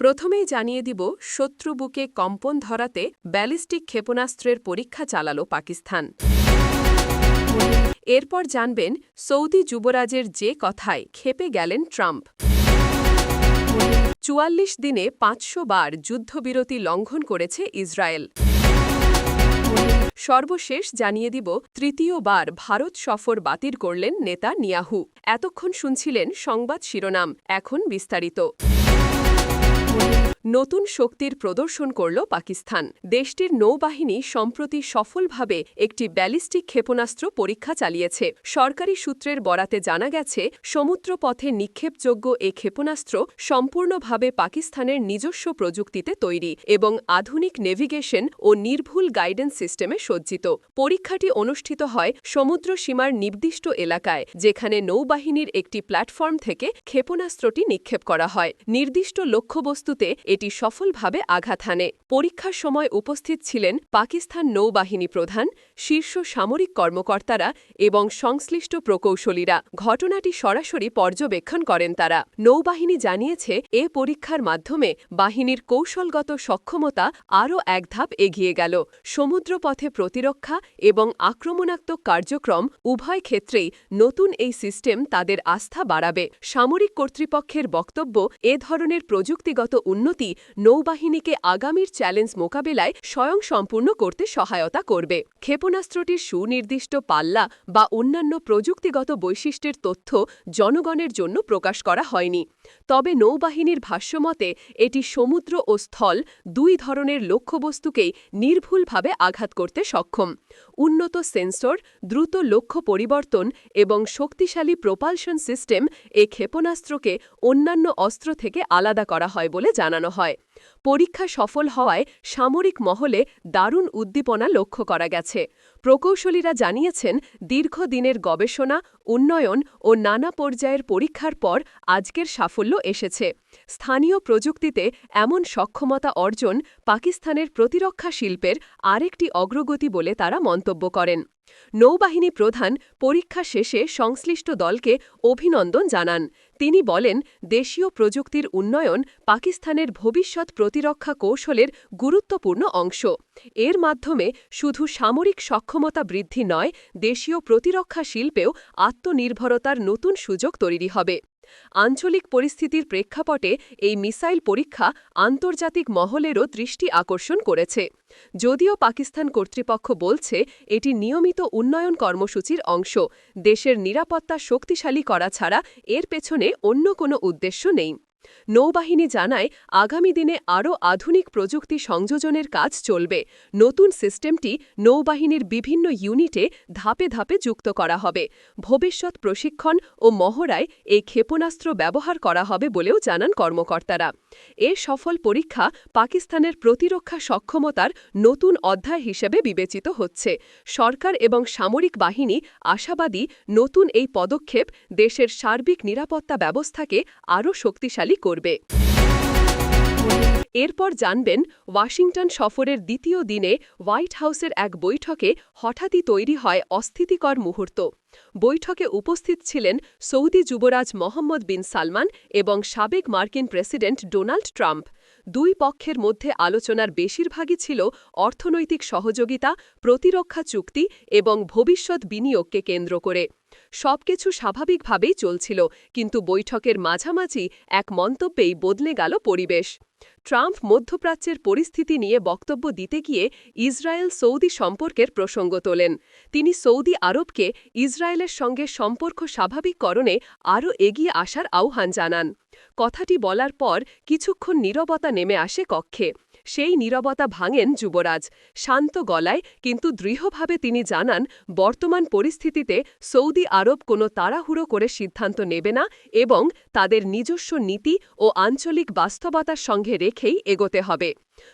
প্রথমেই জানিয়ে দিব, শত্রু বুকে কম্পন ধরাতে ব্যালিস্টিক ক্ষেপণাস্ত্রের পরীক্ষা চালাল পাকিস্তান। এরপর জানবেন, সৌদি যুবরাজের যে কথায় খেপে গেলেন ট্রাম্প। চুয়াল্লিশ দিনে পাঁচশো বার যুদ্ধবিরতি লঙ্ঘন করেছে ইসরায়েল। সর্বশেষ জানিয়ে দিব তৃতীয়বার ভারত সফর বাতিল করলেন নেতা নিয়াহু এতক্ষণ শুনছিলেন সংবাদ শিরোনাম, এখন বিস্তারিত। Audio নতুন শক্তির প্রদর্শন করল পাকিস্তান। দেশটির নৌবাহিনী সম্প্রতি সফলভাবে একটি ব্যালিস্টিক ক্ষেপণাস্ত্র পরীক্ষা চালিয়েছে। সরকারি সূত্রের বরাতে জানা গেছে, সমুদ্রপথে নিক্ষেপযোগ্য এ ক্ষেপণাস্ত্র সম্পূর্ণভাবে পাকিস্তানের নিজস্ব প্রযুক্তিতে তৈরি এবং আধুনিক নেভিগেশন ও নির্ভুল গাইডেন্স সিস্টেমে সজ্জিত। পরীক্ষাটি অনুষ্ঠিত হয় সমুদ্র সীমার নির্দিষ্ট এলাকায়, যেখানে নৌবাহিনীর একটি প্ল্যাটফর্ম থেকে ক্ষেপণাস্ত্রটি নিক্ষেপ করা হয়। নির্দিষ্ট লক্ষ্যবস্তুতে এটি সফলভাবে আঘাত হানে। পরীক্ষার সময় উপস্থিত ছিলেন পাকিস্তান নৌবাহিনী প্রধান, শীর্ষ সামরিক কর্মকর্তারা এবং সংশ্লিষ্ট প্রকৌশলীরা। ঘটনাটি সরাসরি পর্যবেক্ষণ করেন তারা। নৌবাহিনী জানিয়েছে, এ পরীক্ষার মাধ্যমে বাহিনীর কৌশলগত সক্ষমতা আরও এক ধাপ এগিয়ে গেল। সমুদ্রপথে প্রতিরক্ষা এবং আক্রমণাত্মক কার্যক্রম উভয় ক্ষেত্রেই নতুন এই সিস্টেম তাদের আস্থা বাড়াবে। সামরিক কর্তৃপক্ষের বক্তব্য, এ ধরনের প্রযুক্তিগত উন্নতি নৌবাহিনীকে আগামীর চ্যালেঞ্জ মোকাবেলায় স্বয়ংসম্পূর্ণ করতে সহায়তা করবে। ক্ষেপণাস্ত্রটির সুনির্দিষ্ট পাল্লা বা অন্যান্য প্রযুক্তিগত বৈশিষ্ট্যের তথ্য জনগণের জন্য প্রকাশ করা হয়নি। তবে নৌবাহিনীর ভাষ্যমতে, এটি সমুদ্র ও স্থল দুই ধরনের লক্ষ্যবস্তুকেই নির্ভুলভাবে আঘাত করতে সক্ষম। উন্নত সেন্সর, দ্রুত লক্ষ্য পরিবর্তন এবং শক্তিশালী প্রোপালশন সিস্টেম এ ক্ষেপণাস্ত্রকে অন্যান্য অস্ত্র থেকে আলাদা করা হয় বলে জানানো হয় পরীক্ষা সফল হওয়ায় সামরিক মহলে দারুণ উদ্দীপনা লক্ষ্য করা গেছে। প্রকৌশলীরা জানিয়েছেন, দীর্ঘদিনের গবেষণা, উন্নয়ন ও নানা পর্যায়ের পরীক্ষার পর আজকের সাফল্য এসেছে। স্থানীয় প্রযুক্তিতে এমন সক্ষমতা অর্জন পাকিস্তানের প্রতিরক্ষা শিল্পের আরেকটি অগ্রগতি বলে তারা মন্তব্য করেন। নৌবাহিনী প্রধান পরীক্ষা শেষে সংশ্লিষ্ট দলকে অভিনন্দন জানান। তিনি বলেন, দেশীয় প্রযুক্তির উন্নয়ন পাকিস্তানের ভবিষ্যৎ প্রতিরক্ষা কৌশলের গুরুত্বপূর্ণ অংশ। এর মাধ্যমে শুধু সামরিক সক্ষমতা বৃদ্ধি নয়, দেশীয় প্রতিরক্ষা শিল্পেও আত্মনির্ভরতার নতুন সুযোগ তৈরি হবে। আঞ্চলিক পরিস্থিতির প্রেক্ষাপটে এই মিসাইল পরীক্ষা আন্তর্জাতিক মহলেরও দৃষ্টি আকর্ষণ করেছে। যদিও পাকিস্তান কর্তৃপক্ষ বলছে, এটি নিয়মিত উন্নয়ন কর্মসূচির অংশ। দেশের নিরাপত্তা শক্তিশালী করা ছাড়া এর পেছনে অন্য কোনো উদ্দেশ্য নেই। নৌবাহিনী জানায়, আগামী দিনে আরও আধুনিক প্রযুক্তি সংযোজনের কাজ চলবে। নতুন সিস্টেমটি নৌবাহিনীর বিভিন্ন ইউনিটে ধাপে ধাপে যুক্ত করা হবে। ভবিষ্যৎ প্রশিক্ষণ ও মহড়ায় এই ক্ষেপণাস্ত্র ব্যবহার করা হবে বলেও জানান কর্মকর্তারা। এ সফল পরীক্ষা পাকিস্তানের প্রতিরক্ষা সক্ষমতার নতুন অধ্যায় হিসেবে বিবেচিত হচ্ছে। সরকার এবং সামরিক বাহিনী আশাবাদী নতুন এই পদক্ষেপ দেশের সার্বিক নিরাপত্তা ব্যবস্থাকে আরও শক্তিশালী করবে। এরপর জানবেন ওয়াশিংটন সফরের দ্বিতীয় দিনে হোয়াইট হাউসের এক বৈঠকে হঠাৎই তৈরি হয় অস্থিতিকর মুহূর্ত। বৈঠকে উপস্থিত ছিলেন সৌদি যুবরাজ মোহাম্মদ বিন সালমান এবং সাবেক মার্কিন প্রেসিডেন্ট ডোনাল্ড ট্রাম্প। দুই পক্ষের মধ্যে আলোচনার বেশিরভাগই ছিল অর্থনৈতিক সহযোগিতা, প্রতিরক্ষা চুক্তি এবং ভবিষ্যৎ বিনিয়োগকে কেন্দ্র করে। সবকিছু স্বাভাবিকভাবেই চলছিল, কিন্তু বৈঠকের মাঝামাঝি এক মন্তব্যেই বদলে গেল পরিবেশ। ট্রাম্প মধ্যপ্রাচ্যের পরিস্থিতি নিয়ে বক্তব্য দিতে গিয়ে ইসরায়েল সৌদি সম্পর্কের প্রসঙ্গ তোলেন। তিনি সৌদি আরবকে ইসরায়েলের সঙ্গে সম্পর্ক স্বাভাবিককরণে আরও এগিয়ে আসার আহ্বান জানান। কথাটি বলার পর কিছুক্ষণ নীরবতা নেমে আসে কক্ষে। সেই নীরবতা ভাঙেন যুবরাজ। শান্ত গলায় কিন্তু দৃঢ়ভাবে তিনি জানান, বর্তমান পরিস্থিতিতে সৌদি আরব কোনো তাড়াহুড়ো করে সিদ্ধান্ত নেবে না এবং তাদের নিজস্ব নীতি ও আঞ্চলিক বাস্তবতার সঙ্গে রেখেই এগোতে হবে।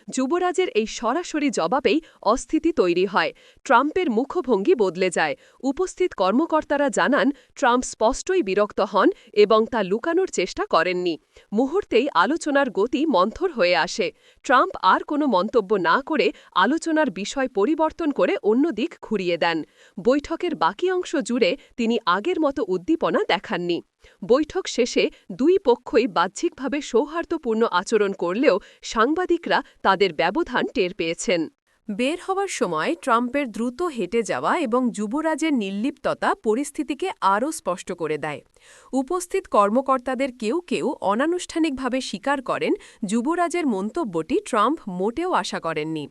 যুবরাজের এই সরাসরি জবাবেই অস্থিতি তৈরি হয়। ট্রাম্পের মুখভঙ্গি বদলে যায়। উপস্থিত কর্মকর্তারা জানান, ট্রাম্প স্পষ্টই বিরক্ত হন এবং তা লুকানোর চেষ্টা করেননি। মুহূর্তেই আলোচনার গতি মন্থর হয়ে আসে। ট্রাম্প আর কোনো মন্তব্য না করে আলোচনার বিষয় পরিবর্তন করে অন্য দিক ঘুরিয়ে দেন। বৈঠকের বাকি অংশ জুড়ে তিনি আগের মতো উদ্দীপনা দেখাননি। বৈঠক শেষে দুই পক্ষই বাহ্যিকভাবে সৌহার্দ্যপূর্ণ আচরণ করলেও সাংবাদিকরা তাদের ব্যবধান টের পেয়েছেন। বের হওয়ার সময় ট্রাম্পের দ্রুত হেঁটে যাওয়া এবং যুবরাজের নির্লিপ্ততা পরিস্থিতিকে আরও স্পষ্ট করে দেয়। উপস্থিত কর্মকর্তাদের কেউ কেউ অনানুষ্ঠানিকভাবে স্বীকার করেন যুবরাজের মন্তব্যটি ট্রাম্প মোটেও আশা করেননি।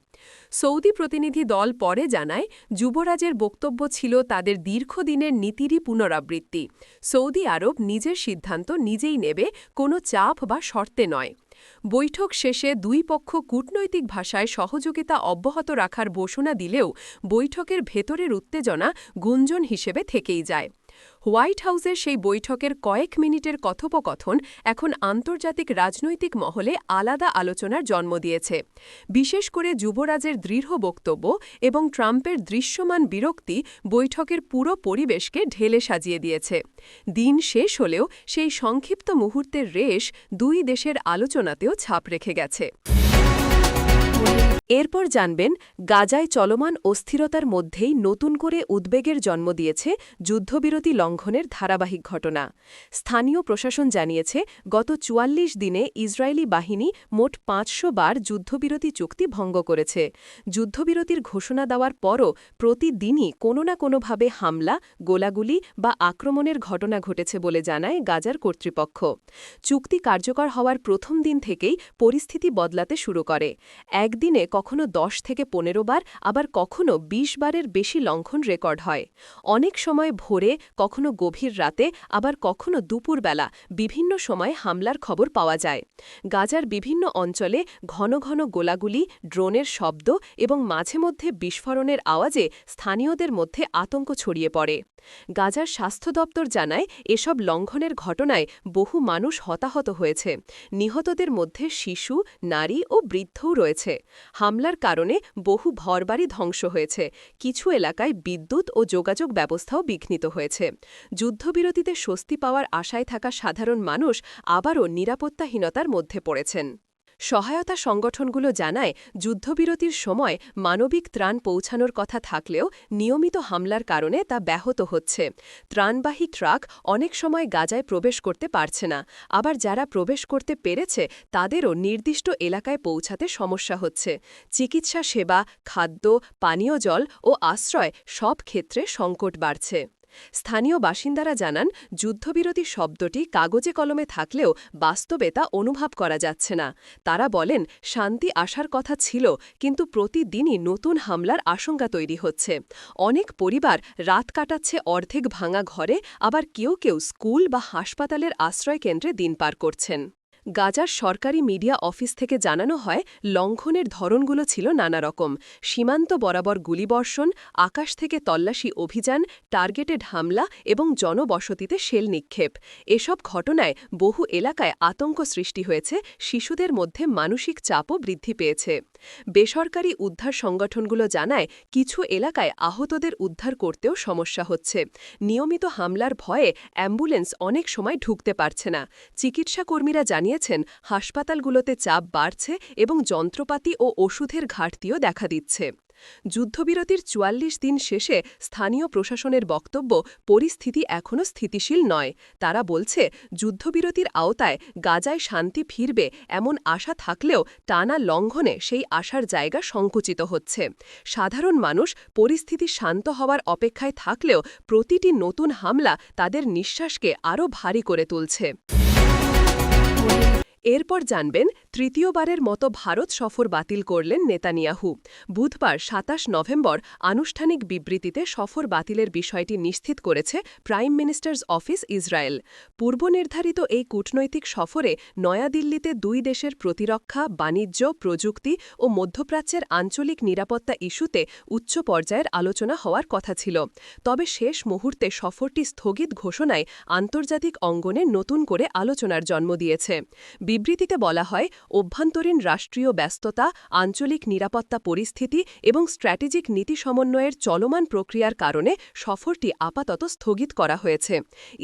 সৌদি প্রতিনিধি দল পরে জানায়, যুবরাজের বক্তব্য ছিল তাদের দীর্ঘদিনের নীতিরই পুনরাবৃত্তি। সৌদি আরব নিজের সিদ্ধান্ত নিজেই নেবে, কোনো চাপ বা শর্তে নয়। বৈঠক শেষে দুই পক্ষ কূটনৈতিক ভাষায় সহযোগিতা অব্যাহত রাখার ঘোষণা দিলেও বৈঠকের ভেতরের উত্তেজনা গুঞ্জন হিসেবে থেকেই যায়। হোয়াইট হাউসের সেই বৈঠকের কয়েক মিনিটের কথোপকথন এখন আন্তর্জাতিক রাজনৈতিক মহলে আলাদা আলোচনার জন্ম দিয়েছে। বিশেষ করে যুবরাজের দৃঢ় বক্তব্য এবং ট্রাম্পের দৃশ্যমান বিরক্তি বৈঠকের পুরো পরিবেশকে ঢেলে সাজিয়ে দিয়েছে। দিন শেষ হলেও সেই সংক্ষিপ্ত মুহূর্তের রেশ দুই দেশের আলোচনাতেও ছাপ রেখে গেছে। এরপর জানবেন, গাজায় চলমান অস্থিরতার মধ্যেই নতুন করে উদ্বেগের জন্ম দিয়েছে যুদ্ধবিরতি লঙ্ঘনের ধারাবাহিক ঘটনা। স্থানীয় প্রশাসন জানিয়েছে, গত চুয়াল্লিশ দিনে ইসরায়েলি বাহিনী মোট পাঁচশো বার যুদ্ধবিরতি চুক্তি ভঙ্গ করেছে। যুদ্ধবিরতির ঘোষণা দেওয়ার পরও প্রতিদিনই কোনো না কোনোভাবে হামলা, গোলাগুলি বা আক্রমণের ঘটনা ঘটেছে বলে জানায় গাজার কর্তৃপক্ষ। চুক্তি কার্যকর হওয়ার প্রথম দিন থেকেই পরিস্থিতি বদলাতে শুরু করে। একদিনে কখনো দশ থেকে পনেরো বার, আবার কখনো ২০ বারের বেশি লঙ্ঘন রেকর্ড হয়। অনেক সময় ভোরে, কখনো গভীর রাতে, আবার কখনো দুপুরবেলা বিভিন্ন সময় হামলার খবর পাওয়া যায়। গাজার বিভিন্ন অঞ্চলে ঘন ঘন গোলাগুলি, ড্রোনের শব্দ এবং মাঝে মধ্যে বিস্ফোরণের আওয়াজে স্থানীয়দের মধ্যে আতঙ্ক ছড়িয়ে পড়ে। গাজার স্বাস্থ্য দপ্তর জানায়, এসব লঙ্ঘনের ঘটনায় বহু মানুষ হতাহত হয়েছে। নিহতদের মধ্যে শিশু, নারী ও বৃদ্ধও রয়েছে। হামলার কারণে বহু ঘরবাড়ি ধ্বংস হয়েছে। কিছু এলাকায় বিদ্যুৎ ও যোগাযোগ ব্যবস্থাও বিঘ্নিত হয়েছে। যুদ্ধবিরতিতে স্বস্তি পাওয়ার আশায় থাকা সাধারণ মানুষ আবারও নিরাপত্তাহীনতার মধ্যে পড়েছেন। সহায়তা সংগঠনগুলো জানায়, যুদ্ধবিরতির সময় মানবিক ত্রাণ পৌঁছানোর কথা থাকলেও নিয়মিত হামলার কারণে তা ব্যাহত হচ্ছে। ত্রাণবাহী ট্রাক অনেক সময় গাজায় প্রবেশ করতে পারছে না। আবার যারা প্রবেশ করতে পেরেছে, তাদেরও নির্দিষ্ট এলাকায় পৌঁছাতে সমস্যা হচ্ছে। চিকিৎসা সেবা, খাদ্য, পানীয় জল ও আশ্রয় সব ক্ষেত্রে সংকট বাড়ছে। স্থানীয় বাসিন্দারা জানান, যুদ্ধবিরতি শব্দটি কাগজে কলমে থাকলেও বাস্তবে তা অনুভব করা যাচ্ছে না। তারা বলেন, শান্তি আসার কথা ছিল, কিন্তু প্রতিদিনই নতুন হামলার আশঙ্কা তৈরি হচ্ছে। অনেক পরিবার রাত কাটাচ্ছে অর্ধেক ভাঙা ঘরে, আবার কেউ কেউ স্কুল বা হাসপাতালের আশ্রয়কেন্দ্রে দিন পার করছেন। গাজার সরকারি মিডিয়া অফিস থেকে জানানো হয়, লঙ্ঘনের ধরনগুলো ছিল নানা রকম সীমান্ত বরাবর গুলিবর্ষণ, আকাশ থেকে তল্লাশি অভিযান, টার্গেটেড হামলা এবং জনবসতিতে শেল নিক্ষেপ। এসব ঘটনায় বহু এলাকায় আতঙ্ক সৃষ্টি হয়েছে, শিশুদের মধ্যে মানসিক চাপও বৃদ্ধি পেয়েছে। বেসরকারি উদ্ধার সংগঠনগুলো জানায়, কিছু এলাকায় আহতদের উদ্ধার করতেও সমস্যা হচ্ছে। নিয়মিত হামলার ভয়ে অ্যাম্বুলেন্স অনেক সময় ঢুকতে পারছে না। চিকিৎসাকর্মীরা জানিয়েছেন, হাসপাতালগুলোতে চাপ বাড়ছে এবং যন্ত্রপাতি ও ওষুধের ঘাটতিও দেখা দিচ্ছে। যুদ্ধবিরতির চুয়াল্লিশ দিন শেষে স্থানীয় প্রশাসনের বক্তব্য, পরিস্থিতি এখনও স্থিতিশীল নয়। তারা বলছে, যুদ্ধবিরতির আওতায় গাজায় শান্তি ফিরবে এমন আশা থাকলেও টানা লঙ্ঘনে সেই আশার জায়গা সংকুচিত হচ্ছে। সাধারণ মানুষ পরিস্থিতি শান্ত হওয়ার অপেক্ষায় থাকলেও প্রতিটি নতুন হামলা তাদের নিঃশ্বাসকে আরও ভারী করে তুলছে। এরপর জানবেন, তৃতীয়বারের মতো ভারত সফর বাতিল করলেন নেতানিয়াহু। বুধবার সাতাশ নভেম্বর আনুষ্ঠানিক বিবৃতিতে সফর বাতিলের বিষয়টি নিশ্চিত করেছে প্রাইম মিনিস্টার্স অফিস ইসরায়েল। পূর্বনির্ধারিত এই কূটনৈতিক সফরে নয়াদিল্লিতে দুই দেশের প্রতিরক্ষা, বাণিজ্য, প্রযুক্তি ও মধ্যপ্রাচ্যের আঞ্চলিক নিরাপত্তা ইস্যুতে উচ্চ পর্যায়ের আলোচনা হওয়ার কথা ছিল। তবে শেষ মুহূর্তে সফরটি স্থগিত ঘোষণায় আন্তর্জাতিক অঙ্গনে নতুন করে আলোচনার জন্ম দিয়েছে। বিবৃতিতে বলা হয়, অভ্যন্তরীণ রাষ্ট্রীয় ব্যস্ততা, আঞ্চলিক নিরাপত্তা পরিস্থিতি এবং স্ট্র্যাটেজিক নীতি সমন্বয়ের চলমান প্রক্রিয়ার কারণে সফরটি আপাতত স্থগিত করা হয়েছে।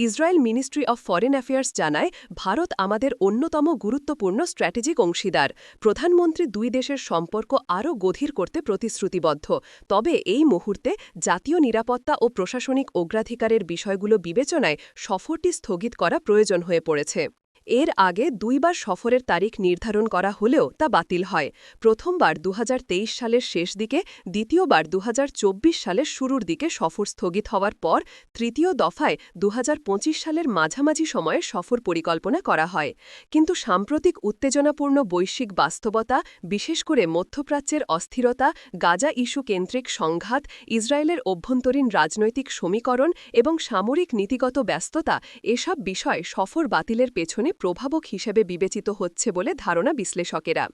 Israel ministry of foreign affairs জানায়, ভারত আমাদের অন্যতম গুরুত্বপূর্ণ স্ট্র্যাটেজিক অংশীদার। প্রধানমন্ত্রী দুই দেশের সম্পর্ক আরও গভীর করতে প্রতিশ্রুতিবদ্ধ। তবে এই মুহূর্তে জাতীয় নিরাপত্তা ও প্রশাসনিক অগ্রাধিকারের বিষয়গুলো বিবেচনায় সফরটি স্থগিত করা প্রয়োজন হয়ে পড়েছে। এর আগে দুইবার সফরের তারিখ নির্ধারণ করা হলেও তা বাতিল হয়। প্রথমবার দু হাজার তেইশ সালের শেষ দিকে, দ্বিতীয়বার দু হাজার চব্বিশ সালের শুরুর দিকে সফর স্থগিত হওয়ার পর তৃতীয় দফায় দু হাজার পঁচিশ সালের মাঝামাঝি সময়ে সফর পরিকল্পনা করা হয়। কিন্তু সাম্প্রতিক উত্তেজনাপূর্ণ বৈশ্বিক বাস্তবতা, বিশেষ করে মধ্যপ্রাচ্যের অস্থিরতা, গাজা ইস্যু কেন্দ্রিক সংঘাত, ইসরায়েলের অভ্যন্তরীণ রাজনৈতিক সমীকরণ এবং সামরিক নীতিগত ব্যস্ততা, এসব বিষয় সফর বাতিলের পেছনে প্রভাবক হিসেবে বিবেচিত হচ্ছে বলে ধারণা বিশ্লেষকেরা।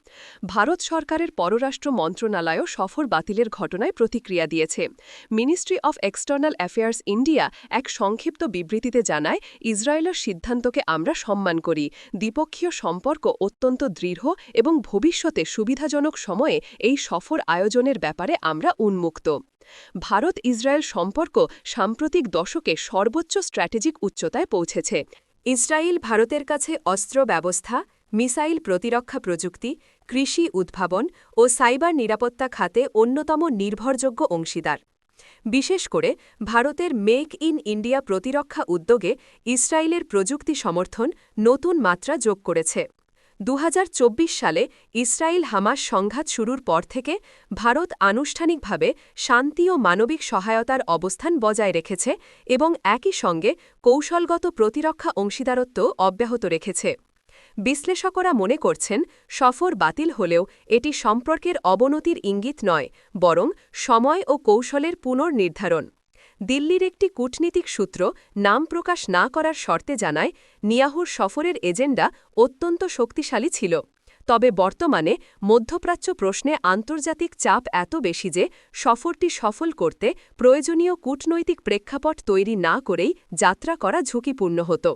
ভারত সরকারের পররাষ্ট্র মন্ত্রণালয়ও সফর বাতিলের ঘটনায় প্রতিক্রিয়া দিয়েছে। Ministry of external affairs India এক সংক্ষিপ্ত বিবৃতিতে জানায়, ইসরায়েলের সিদ্ধান্তকে আমরা সম্মান করি। দ্বিপক্ষীয় সম্পর্ক অত্যন্ত দৃঢ় এবং ভবিষ্যতে সুবিধাজনক সময়ে এই সফর আয়োজনের ব্যাপারে আমরা উন্মুক্ত। ভারত ইসরায়েল সম্পর্ক সাম্প্রতিক দশকে সর্বোচ্চ স্ট্র্যাটেজিক উচ্চতায় পৌঁছেছে। ইসরায়েল ভারতের কাছে অস্ত্র ব্যবস্থা, মিসাইল প্রতিরক্ষা প্রযুক্তি, কৃষি উদ্ভাবন ও সাইবার নিরাপত্তা খাতে অন্যতম নির্ভরযোগ্য অংশীদার। বিশেষ করে ভারতের মেক ইন ইন্ডিয়া প্রতিরক্ষা উদ্যোগে ইসরায়েলের প্রযুক্তি সমর্থন নতুন মাত্রা যোগ করেছে। দু হাজার চব্বিশ সালে ইসরায়েল হামাস সংঘাত শুরুর পর থেকে ভারত আনুষ্ঠানিকভাবে শান্তি ও মানবিক সহায়তার অবস্থান বজায় রেখেছে এবং একই সঙ্গে কৌশলগত প্রতিরক্ষা অংশীদারত্ব অব্যাহত রেখেছে। বিশ্লেষকরা মনে করছেন, সফর বাতিল হলেও এটি সম্পর্কের অবনতির ইঙ্গিত নয়, বরং সময় ও কৌশলের পুনর্নির্ধারণ। দিল্লির একটি কূটনীতিক সূত্র নাম প্রকাশ না করার শর্তে জানায়, নিয়াহুর সফরের এজেন্ডা অত্যন্ত শক্তিশালী ছিল। তবে বর্তমানে মধ্যপ্রাচ্য প্রশ্নে আন্তর্জাতিক চাপ এত বেশি যে সফরটি সফল করতে প্রয়োজনীয় কূটনৈতিক প্রেক্ষাপট তৈরি না করেই যাত্রা করা ঝুঁকিপূর্ণ হতো।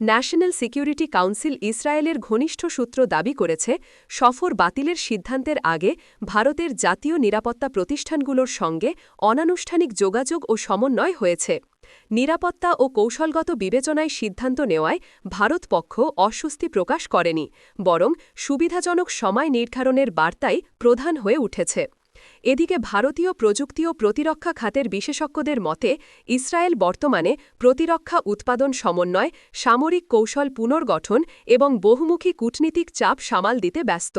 ন্যাশনাল সিকিউরিটি কাউন্সিল ইসরায়েলের ঘনিষ্ঠ সূত্র দাবি করেছে, সফর বাতিলের সিদ্ধান্তের আগে ভারতের জাতীয় নিরাপত্তা প্রতিষ্ঠানগুলোর সঙ্গে অনানুষ্ঠানিক যোগাযোগ ও সমন্বয় হয়েছে। নিরাপত্তা ও কৌশলগত বিবেচনায় সিদ্ধান্ত নেওয়ায় ভারত পক্ষ অস্বস্তি প্রকাশ করেনি, বরং সুবিধাজনক সময় নির্ধারণের বার্তাই প্রধান হয়ে উঠেছে। এদিকে ভারতীয় প্রযুক্তি ও প্রতিরক্ষা খাতের বিশেষজ্ঞদের মতে, ইসরায়েল বর্তমানে প্রতিরক্ষা উৎপাদন সমন্বয়, সামরিক কৌশল পুনর্গঠন এবং বহুমুখী কূটনীতিক চাপ সামাল দিতে ব্যস্ত।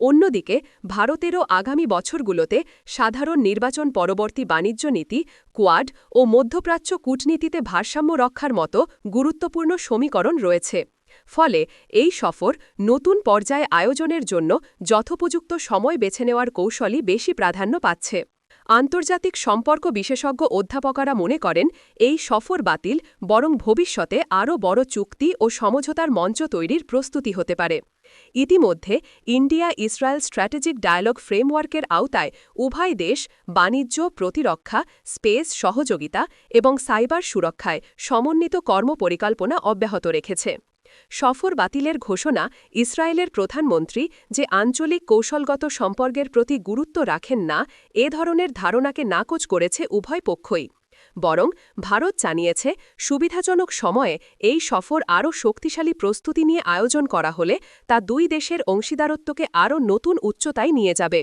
অন্যদিকে, ভারতেরও আগামী বছরগুলোতে সাধারণ নির্বাচন পরবর্তী বাণিজ্য নীতি, কোয়াড ও মধ্যপ্রাচ্য কূটনীতিতে ভারসাম্য রক্ষার মতো গুরুত্বপূর্ণ সমীকরণ রয়েছে। ফলে এই সফর নতুন পর্যায়ে আয়োজনের জন্য যথোপযুক্ত সময় বেছে নেওয়ার কৌশলই বেশি প্রাধান্য পাচ্ছে। আন্তর্জাতিক সম্পর্ক বিশেষজ্ঞ অধ্যাপকরা মনে করেন, এই সফর বাতিল, বরং ভবিষ্যতে আরও বড় চুক্তি ও সমঝোতার মঞ্চ তৈরির প্রস্তুতি হতে পারে। ইতিমধ্যে ইন্ডিয়া ইসরায়েল স্ট্র্যাটেজিক ডায়ালগ ফ্রেমওয়ার্কের আওতায় উভয় দেশ বাণিজ্য, প্রতিরক্ষা, স্পেস, সহযোগিতা এবং সাইবার সুরক্ষায় সমন্বিত কর্মপরিকল্পনা অব্যাহত রেখেছে। সফর বাতিলের ঘোষণা ইসরায়েলের প্রধানমন্ত্রী যে আঞ্চলিক কৌশলগত সম্পর্কের প্রতি গুরুত্ব রাখেন না, এ ধরনের ধারণাকে নাকচ করেছে উভয় পক্ষই। বরং ভারত জানিয়েছে, সুবিধাজনক সময়ে এই সফর আরও শক্তিশালী প্রস্তুতি নিয়ে আয়োজন করা হলে তা দুই দেশের অংশীদারত্বকে আরও নতুন উচ্চতায় নিয়ে যাবে।